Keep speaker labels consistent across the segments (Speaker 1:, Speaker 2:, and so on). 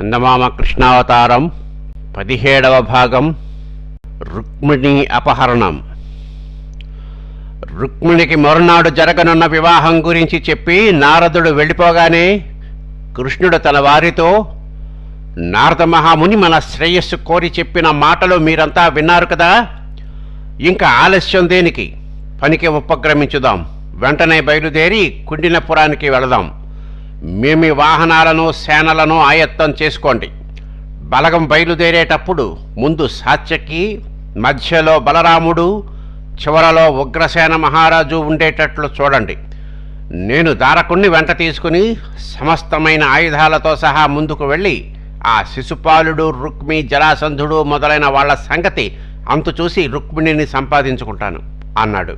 Speaker 1: చందమామ కృష్ణావతారం పదిహేడవ భాగం రుక్మిణి అపహరణం. రుక్మిణికి మరునాడు జరగనున్న వివాహం గురించి చెప్పి నారదుడు వెళ్ళిపోగానే కృష్ణుడు తన వారితో నారద మహాముని మన శ్రేయస్సు కోరి చెప్పిన మాటలు మీరంతా విన్నారు కదా? ఇంకా ఆలస్యం దేనికి? పనికి ఉపక్రమించుదాం. వెంటనే బయలుదేరి కుండినపురానికి వెళదాం. మీ మీ వాహనాలను సేనలను ఆయత్తం చేసుకోండి. బలగం బయలుదేరేటప్పుడు ముందు సాత్యకి మధ్యలో బలరాముడు చివరలో ఉగ్రసేన మహారాజు ఉండేటట్లు చూడండి. నేను దారకుణ్ణి వెంట తీసుకుని సమస్తమైన ఆయుధాలతో సహా ముందుకు వెళ్ళి ఆ శిశుపాలుడు రుక్మి జరాసంధుడు మొదలైన వాళ్ళ సంగతి అంతు చూసి రుక్మిణిని సంపాదించుకుంటాను అన్నాడు.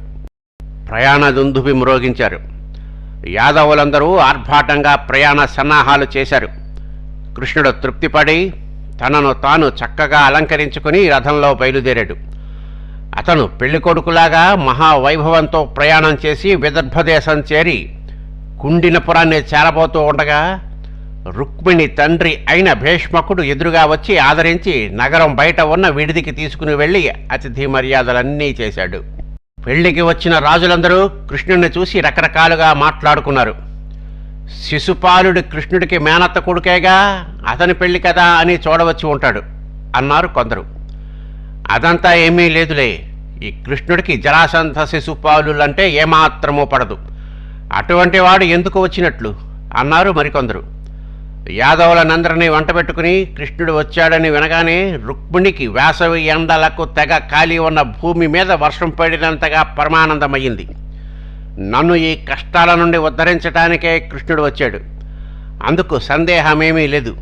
Speaker 1: ప్రయాణ దుందుబి మ్రోగించారు. యాదవులందరూ ఆర్భాటంగా ప్రయాణ సన్నాహాలు చేశారు. కృష్ణుడు తృప్తిపడి తనను తాను చక్కగా అలంకరించుకుని రథంలో బయలుదేరాడు. అతను పెళ్ళి కొడుకులాగా మహావైభవంతో ప్రయాణం చేసి విదర్భ దేశం చేరి కుండినపురాన్ని చేరబోతూ ఉండగా రుక్మిణి తండ్రి అయిన భీష్మకుడు ఎదురుగా వచ్చి ఆదరించి నగరం బయట ఉన్న విడిదికి తీసుకుని వెళ్ళి అతిథి మర్యాదలన్నీ చేశాడు. పెళ్ళికి వచ్చిన రాజులందరూ కృష్ణుడిని చూసి రకరకాలుగా మాట్లాడుకున్నారు. శిశుపాలుడు కృష్ణుడికి మేనత్త కొడుకేగా అతని పెళ్ళి కదా అని చూడవచ్చి ఉంటాడు అన్నారు కొందరు. అదంతా ఏమీ లేదులే. ఈ కృష్ణుడికి జరాసంధ శిశుపాలులంటే ఏమాత్రమూ పడదు. అటువంటి వాడు ఎందుకు వచ్చినట్లు? అన్నారు మరికొందరు. యాదవులనందరినీ వంట పెట్టుకుని కృష్ణుడు వచ్చాడని వినగానే రుక్మిణికి వేసవి ఎండలకు తెగ ఖాళీ ఉన్న భూమి మీద వర్షం పడినంతగా పరమానందమయ్యింది. నన్ను ఈ కష్టాల నుండి ఉద్ధరించడానికే కృష్ణుడు వచ్చాడు. అందుకు సందేహమేమీ లేదు.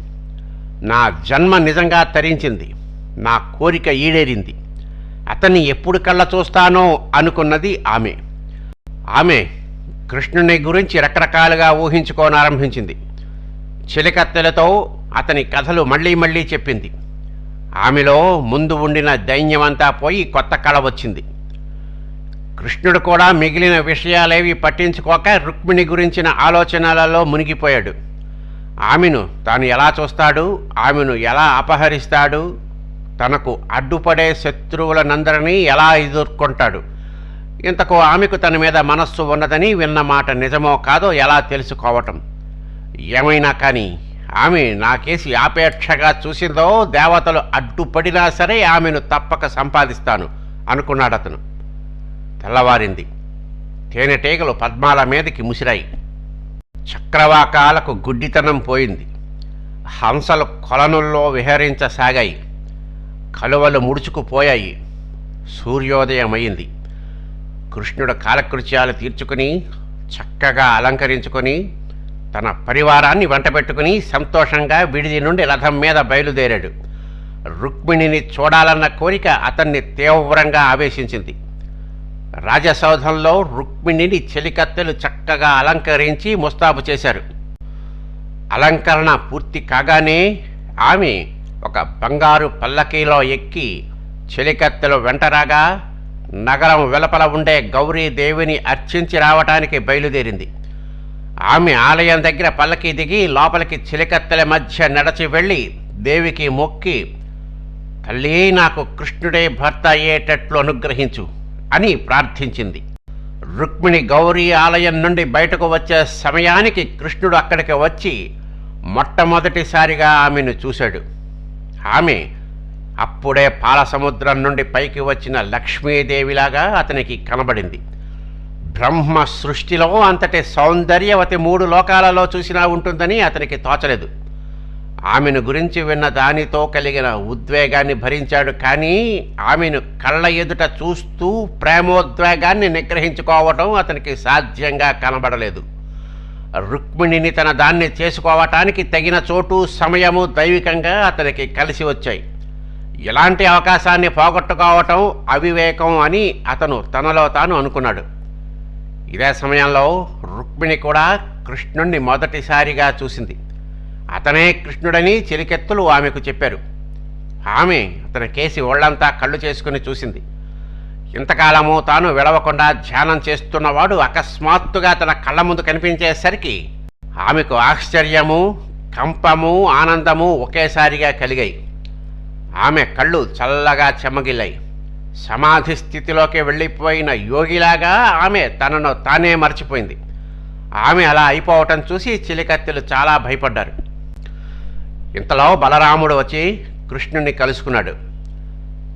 Speaker 1: నా జన్మ నిజంగా తరించింది. నా కోరిక ఈడేరింది. అతన్ని ఎప్పుడు కళ్ళ చూస్తానో అనుకున్నది ఆమె. ఆమె కృష్ణుని గురించి రకరకాలుగా ఊహించుకోనారంభించింది. చిలికత్తెలతో అతని కథలు మళ్ళీ మళ్ళీ చెప్పింది. ఆమెలో ముందు ఉండిన దైన్యమంతా పోయి కొత్త కళ వచ్చింది. కృష్ణుడు కూడా మిగిలిన విషయాలేవి పట్టించుకోక రుక్మిణి గురించిన ఆలోచనలలో మునిగిపోయాడు. ఆమెను తాను ఎలా చూస్తాడు? ఆమెను ఎలా అపహరిస్తాడు? తనకు అడ్డుపడే శత్రువులనందరినీ ఎలా ఎదుర్కొంటాడు? ఇంతకు ఆమెకు తన మీద మనస్సు ఉన్నదని విన్న మాట నిజమో కాదో ఎలా తెలుసుకోవటం? ఏమైనా కానీ ఆమె నాకేసి ఆపేక్షగా చూసిందో దేవతలు అడ్డుపడినా సరే ఆమెను తప్పక సంపాదిస్తాను అనుకున్నాడు అతను. తెల్లవారింది. తేనెటీగలు పద్మాల మీదకి ముసిరాయి. చక్రవాకాలకు గుడ్డితనం పోయింది. హంసలు కొలనుల్లో విహరించసాగాయి. కలువలు ముడుచుకుపోయాయి. సూర్యోదయం అయింది కృష్ణుడు కాలకృత్యాలు తీర్చుకుని చక్కగా అలంకరించుకొని తన పరివారాన్ని వెంటబెట్టుకుని సంతోషంగా విడిది నుండి రథం మీద బయలుదేరాడు. రుక్మిణిని చూడాలన్న కోరిక అతన్ని తీవ్రంగా ఆవేశించింది. రాజసౌధంలో రుక్మిణిని చెలికత్తెలు చక్కగా అలంకరించి ముస్తాబు చేశారు. అలంకరణ పూర్తి కాగానే ఆమె ఒక బంగారు పల్లకీలో ఎక్కి చెలికత్తెలు వెంటరాగా నగరం వెలపల ఉండే గౌరీదేవిని అర్చించి రావటానికి బయలుదేరింది. ఆమె ఆలయం దగ్గర పల్లకి దిగి లోపలికి చిలికత్తెల మధ్య నడచి వెళ్ళి దేవికి మొక్కి తల్లి నాకు కృష్ణుడే భర్త అయ్యేటట్లు అనుగ్రహించు అని ప్రార్థించింది. రుక్మిణి గౌరీ ఆలయం నుండి బయటకు వచ్చే సమయానికి కృష్ణుడు అక్కడికి వచ్చి మొట్టమొదటిసారిగా ఆమెను చూశాడు. ఆమె అప్పుడే పాలసముద్రం నుండి పైకి వచ్చిన లక్ష్మీదేవిలాగా అతనికి కనబడింది. బ్రహ్మ సృష్టిలో అంతటి సౌందర్యవతి మూడు లోకాలలో చూసినా ఉంటుందని అతనికి తోచలేదు. ఆమెను గురించి విన్న దానితో కలిగిన ఉద్వేగాన్ని భరించాడు కానీ ఆమెను కళ్ళ ఎదుట చూస్తూ ప్రేమోద్వేగాన్ని నిగ్రహించుకోవటం అతనికి సాధ్యంగా కనబడలేదు. రుక్మిణిని తన దాన్ని చేసుకోవటానికి తగిన చోటు సమయము దైవికంగా అతనికి కలిసి వచ్చాయి. ఇలాంటి అవకాశాన్ని పోగొట్టుకోవటం అవివేకం అని అతను తనలో తాను అనుకున్నాడు. ఇదే సమయంలో రుక్మిణి కూడా కృష్ణుణ్ణి మొదటిసారిగా చూసింది. అతనే కృష్ణుడని చిలికెత్తులు ఆమెకు చెప్పారు. ఆమె అతని కేసి ఒళ్ళంతా కళ్ళు చేసుకుని చూసింది. ఇంతకాలము తాను విడవకుండా ధ్యానం చేస్తున్నవాడు అకస్మాత్తుగా తన కళ్ళ ముందు కనిపించేసరికి ఆమెకు ఆశ్చర్యము కంపము ఆనందము ఒకేసారిగా కలిగాయి. ఆమె కళ్ళు చల్లగా చెమ్మగిల్లాయి సమాధి స్థితిలోకి వెళ్ళిపోయిన యోగిలాగా ఆమె తనను తానే మర్చిపోయింది. ఆమె అలా అయిపోవటం చూసి చిలికత్తెలు చాలా భయపడ్డారు. ఇంతలో బలరాముడు వచ్చి కృష్ణుణ్ణి కలుసుకున్నాడు.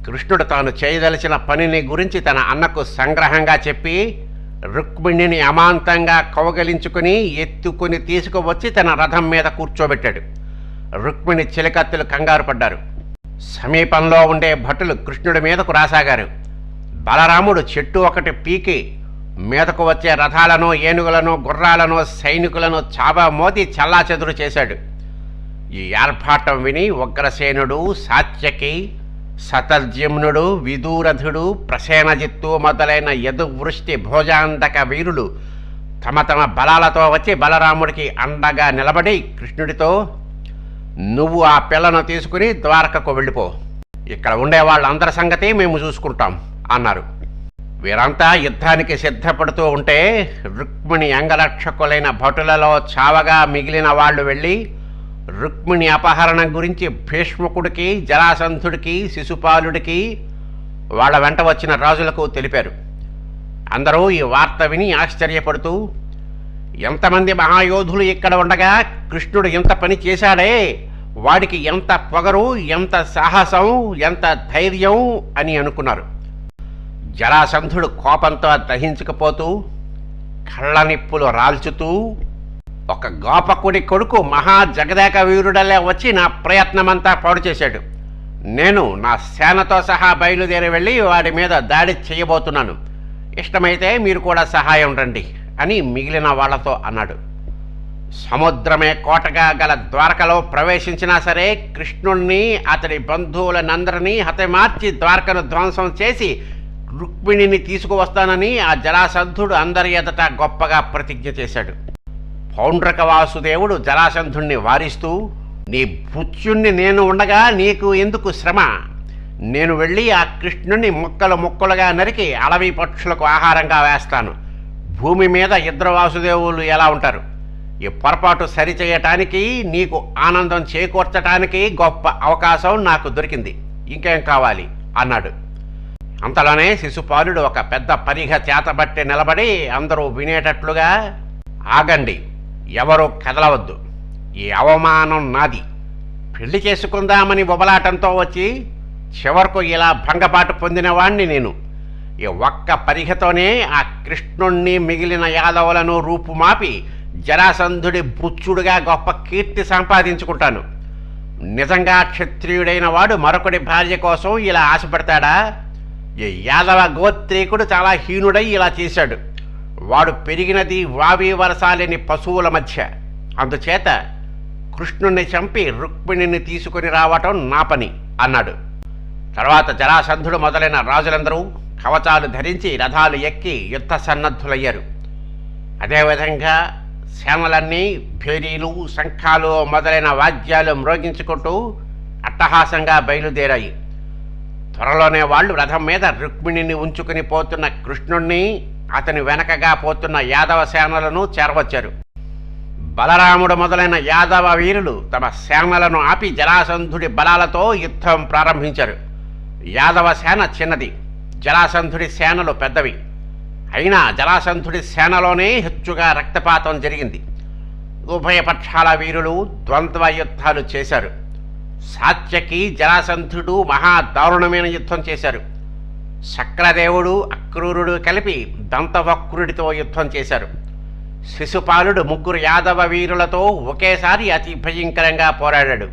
Speaker 1: కృష్ణుడు తాను చేయదలిచిన పనిని గురించి తన అన్నకు సంగ్రహంగా చెప్పి రుక్మిణిని అమాంతంగా కౌగలించుకుని ఎత్తుకుని తీసుకువచ్చి తన రథం మీద కూర్చోబెట్టాడు. రుక్మిణి చిలికత్తెలు కంగారు పడ్డారు. సమీపంలో ఉండే భటులు కృష్ణుడి మీదకు రాసాగారు. బలరాముడు చెట్టు ఒకటి పీకి మీదకు వచ్చే రథాలను ఏనుగులను గుర్రాలను సైనికులను చాబా మోది చల్లాచెదురు చేశాడు. ఈ ఆర్భాటం విని ఉగ్రసేనుడు సాత్యకి సతర్జమ్నుడు విదూరథుడు ప్రసేనజిత్తు మొదలైన యదువృష్టి భోజాంతక వీరులు తమ తమ బలాలతో వచ్చి బలరాముడికి అండగా నిలబడి కృష్ణుడితో నువ్వు ఆ పిల్లను తీసుకుని ద్వారకకు వెళ్ళిపో. ఇక్కడ ఉండే వాళ్ళందరి సంగతి మేము చూసుకుంటాం అన్నారు. వీరంతా యుద్ధానికి సిద్ధపడుతూ ఉంటే రుక్మిణి అంగరక్షకులైన భటులలో చావగా మిగిలిన వాళ్ళు వెళ్ళి రుక్మిణి అపహరణం గురించి భీష్మకుడికి జరాసంధుడికి శిశుపాలుడికి వాళ్ళ వెంట వచ్చిన రాజులకు తెలిపారు. అందరూ ఈ వార్త విని ఆశ్చర్యపడుతూ ఎంతమంది మహాయోధులు ఇక్కడ ఉండగా కృష్ణుడు ఎంత పని చేశాడే? వాడికి ఎంత పొగరు ఎంత సాహసం ఎంత ధైర్యం అని అనుకున్నారు. జరాసంధుడు కోపంతో దహించకపోతూ కళ్ళ నిప్పులు రాల్చుతూ ఒక గోపకుడి కొడుకు మహా జగదేక వీరుడలే వచ్చి నా ప్రయత్నమంతా పాడు చేశాడు. నేను నా సేనతో సహా బయలుదేరి వెళ్ళి వాడి మీద దాడి చేయబోతున్నాను. ఇష్టమైతే మీరు కూడా సహాయం రండి. అని మిగిలిన వాళ్ళతో అన్నాడు. సముద్రమే కోటగా గల ద్వారకలో ప్రవేశించినా సరే కృష్ణుణ్ణి అతడి బంధువులనందరినీ హతమార్చి ద్వారకను ధ్వంసం చేసి రుక్మిణిని తీసుకువస్తానని ఆ జలాసంధుడు అందరి ఎదుట గొప్పగా ప్రతిజ్ఞ చేశాడు. పౌండ్రక వాసుదేవుడు జలాసంధుణ్ణి వారిస్తూ నీ పుత్యుణ్ణి నేను ఉండగా నీకు ఎందుకు శ్రమ? నేను వెళ్ళి ఆ కృష్ణుణ్ణి ముక్కలు ముక్కలుగా నరికి అడవి పక్షులకు ఆహారంగా వేస్తాను. భూమి మీద ఇద్దరు వాసుదేవులు ఎలా ఉంటారు? ఈ పొరపాటు సరిచేయటానికి నీకు ఆనందం చేకూర్చటానికి గొప్ప అవకాశం నాకు దొరికింది. ఇంకేం కావాలి? అన్నాడు. అంతలోనే శిశుపాలుడు ఒక పెద్ద పరిఘ చేతబట్టి నిలబడి అందరూ వినేటట్లుగా ఆగండి ఎవరు కదలవద్దు. ఈ అవమానం నాది. పెళ్ళి చేసుకుందామని బొబలాటంతో వచ్చి చివరకు ఇలా భంగపాటు పొందినవాణ్ణి నేను. ఈ ఒక్క పరిఘతోనే ఆ కృష్ణుణ్ణి మిగిలిన యాదవులను రూపుమాపి జరాసంధుడి బుచ్చుడుగా గొప్ప కీర్తి సంపాదించుకుంటాను. నిజంగా క్షత్రియుడైన వాడు మరొకటి భార్య కోసం ఇలా ఆశపడతాడా? ఈ యాదవ గోత్రీకుడు చాలా హీనుడై ఇలా చేశాడు. వాడు పెరిగినది వావి వరసాలేని పశువుల మధ్య. అందుచేత కృష్ణుణ్ణి చంపి రుక్మిణిని తీసుకుని రావటం నా పని అన్నాడు. తర్వాత జరాసంధుడు మొదలైన రాజులందరూ కవచాలు ధరించి రథాలు ఎక్కి యుద్ధ సన్నద్ధులయ్యారు. అదేవిధంగా సేనలన్నీ భేరీలు శంఖాలు మొదలైన వాద్యాలు మ్రోగించుకుంటూ అట్టహాసంగా బయలుదేరాయి. త్వరలోనే వాళ్ళు రథం మీద రుక్మిణిని ఉంచుకుని పోతున్న కృష్ణుణ్ణి అతని వెనకగా పోతున్న యాదవ సేనలను చేరవచ్చారు. బలరాముడు మొదలైన యాదవ వీరులు తమ సేనలను ఆపి జరాసంధుడి బలాలతో యుద్ధం ప్రారంభించారు. యాదవ సేన చిన్నది. జలాసంధుడి సేనలు పెద్దవి. అయినా జలాసంధుడి సేనలోనే హెచ్చుగా రక్తపాతం జరిగింది. ఉభయ పక్షాల వీరులు ద్వంద్వ యుద్ధాలు చేశారు. సాత్యకి జలాసంధుడు మహా దారుణమైన యుద్ధం చేశారు. శక్రదేవుడు అక్రూరుడు కలిపి దంతవక్రుడితో యుద్ధం చేశారు. శిశుపాలుడు ముగ్గురు యాదవ వీరులతో ఒకేసారి అతి భయంకరంగా పోరాడాడు.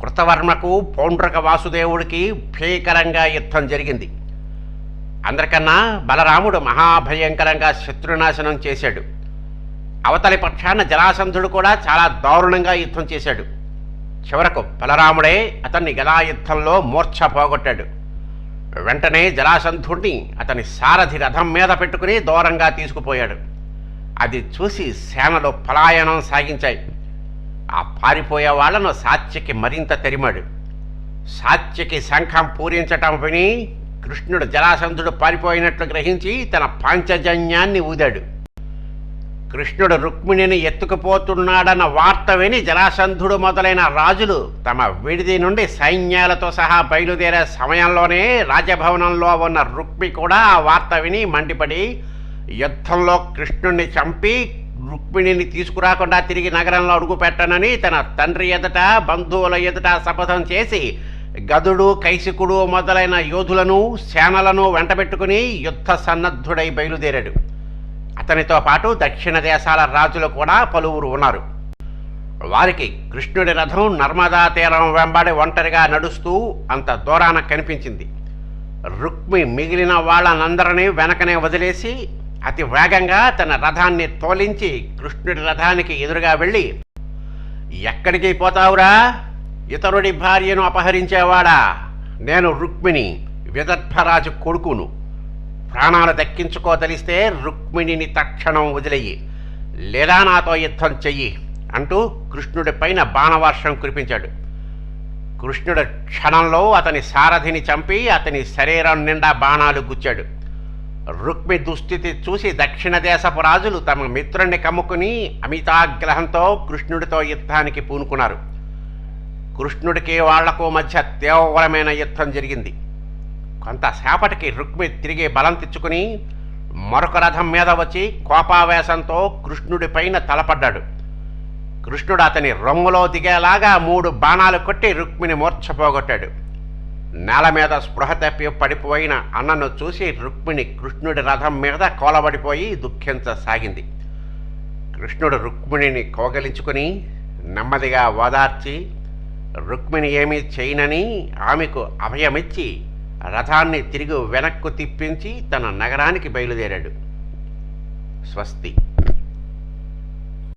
Speaker 1: కృతవర్మకు పౌండ్రక వాసుదేవుడికి భీకరంగా యుద్ధం జరిగింది. అందరికన్నా బలరాముడు మహాభయంకరంగా శత్రునాశనం చేశాడు. అవతలి పక్షాన జలాసంధుడు కూడా చాలా దారుణంగా యుద్ధం చేశాడు. చివరకు బలరాముడే అతన్ని గదాయుద్ధంలో మూర్ఛ పోగొట్టాడు. వెంటనే జలాసంధుడిని అతని సారథి రథం మీద పెట్టుకుని దూరంగా తీసుకుపోయాడు. అది చూసి సేనలు పలాయనం సాగించాయి. ఆ పారిపోయే వాళ్ళను సాత్యకి మరింత తెరిమాడు. సాత్యకి శంఖం పూరించటం విని కృష్ణుడు జలాసంధుడు పారిపోయినట్లు గ్రహించి తన పాంచజన్యాన్ని ఊదాడు. కృష్ణుడు రుక్మిణిని ఎత్తుకుపోతున్నాడన్న వార్త విని జలాసంధుడు మొదలైన రాజులు తమ విడిది నుండి సైన్యాలతో సహా బయలుదేరే సమయంలోనే రాజభవనంలో ఉన్న రుక్మి కూడా ఆ వార్త విని మండిపడి యుద్ధంలో కృష్ణుణ్ణి చంపి రుక్మిణిని తీసుకురాకుండా తిరిగి నగరంలో అడుగుపెట్టనని తన తండ్రి ఎదుట బంధువుల ఎదుట శపథం చేసి గదుడు కైశికుడు మొదలైన యోధులను సేనలను వెంటబెట్టుకుని యుద్ధ సన్నద్ధుడై బయలుదేరాడు. అతనితో పాటు దక్షిణ దేశాల రాజులు కూడా పలువురు ఉన్నారు. వారికి కృష్ణుడి రథం నర్మదా తీరం వెంబడి ఒంటరిగా నడుస్తూ అంత దూరాన కనిపించింది. రుక్మి మిగిలిన వాళ్ళనందరినీ వెనకనే వదిలేసి అతి వేగంగా తన రథాన్ని తోలించి కృష్ణుడి రథానికి ఎదురుగా వెళ్ళి ఎక్కడికి పోతావురా? ఇతరుడి భార్యను అపహరించేవాడా? నేను రుక్మిణి విదర్భరాజు కొడుకును. ప్రాణాలు దక్కించుకోదలిస్తే రుక్మిణిని తక్షణం వదిలేయి. లేదా నాతో యుద్ధం చెయ్యి అంటూ కృష్ణుడి పైన బాణవర్షం కురిపించాడు. కృష్ణుడు క్షణంలో అతని సారథిని చంపి అతని శరీరం నిండా బాణాలు గుచ్చాడు. రుక్మి దుస్థితి చూసి దక్షిణ దేశపు రాజులు తమ మిత్రుణ్ణి కమ్ముకుని అమితాగ్రహంతో కృష్ణుడితో యుద్ధానికి పూనుకున్నారు. కృష్ణుడికి వాళ్ళకు మధ్య తీవ్రమైన యుద్ధం జరిగింది. కొంతసేపటికి రుక్మి తిరిగి బలం తెచ్చుకుని మరొక రథం మీద వచ్చి కోపావేశంతో కృష్ణుడి పైన తలపడ్డాడు. కృష్ణుడు అతని రొమ్ములో దిగేలాగా మూడు బాణాలు కొట్టి రుక్మిని మూర్ఛపోగొట్టాడు. నేల మీద స్పృహ తప్పి పడిపోయిన అన్నను చూసి రుక్మిణి కృష్ణుడి రథం మీద కోలబడిపోయి దుఃఖించసాగింది. కృష్ణుడు రుక్మిణిని కోగలించుకుని నెమ్మదిగా ఓదార్చి రుక్మిణి ఏమీ చేయనని ఆమెకు అభయమిచ్చి రథాన్ని తిరిగి వెనక్కు తిప్పించి తన నగరానికి బయలుదేరాడు. స్వస్తి.